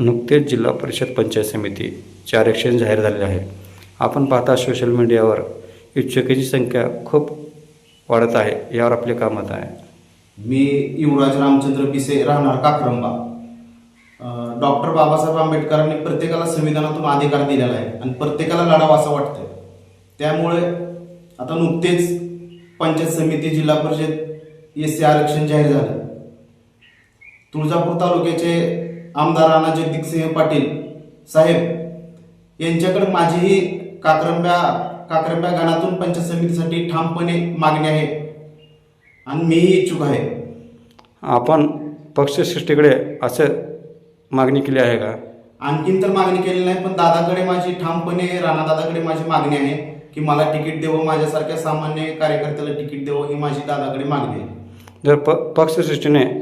नुकतेच जिल्हा परिषद पंचायत समितीचे आरक्षण जाहीर झालेले आहे आपण पाहता सोशल मीडियावर इच्छुकांची संख्या खूप वाढत आहे यावर आपले काय मत आहे? मी युवराज रामचंद्र पिसे राहणार काक्रंबा. डॉक्टर बाबासाहेब आंबेडकरांनी प्रत्येकाला संविधानातून अधिकार दिलेला आहे आणि प्रत्येकाला लढावा असं वाटतं त्यामुळे आता नुकतेच पंचायत समिती जिल्हा परिषद एस सी आरक्षण जाहीर झालं. तुळजापूर तालुक्याचे आमदार राणा जगदीपसिंह पाटील साहेब यांच्याकडे माझीही काक्रंब्या काक्रंब्या गणातून पंचायत समितीसाठी ठामपणे मागणी आहे आणि मीही इच्छुक आहे. आपण पक्षश्रेष्ठीकडे असं मागणी केली आहे का? आणखीन तर मागणी केली नाही पण दादाकडे माझी ठामपणे राणा दादाकडे माझी मागणी आहे की मला तिकीट देवं माझ्यासारख्या सामान्य कार्यकर्त्याला तिकीट देवं ही माझी दादाकडे मागणी आहे. जर प पक्षश्रेष्ठीने म-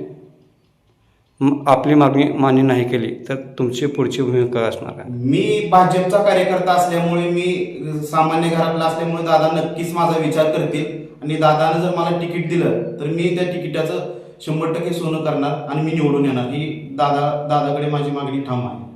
आपली मागणी मान्य नाही केली तर तुमची पुढची भूमिका असणार आहे. मी भाजपचा कार्यकर्ता असल्यामुळे मी सामान्य घरातला असल्यामुळे दादा नक्कीच माझा विचार करतील. आणि दादानं जर मला तिकीट दिलं तर मी त्या तिकिटाचं शंभर टक्के सोनं करणार आणि मी निवडून येणार. ही दादा दादाकडे माझी मागणी ठाम आहे.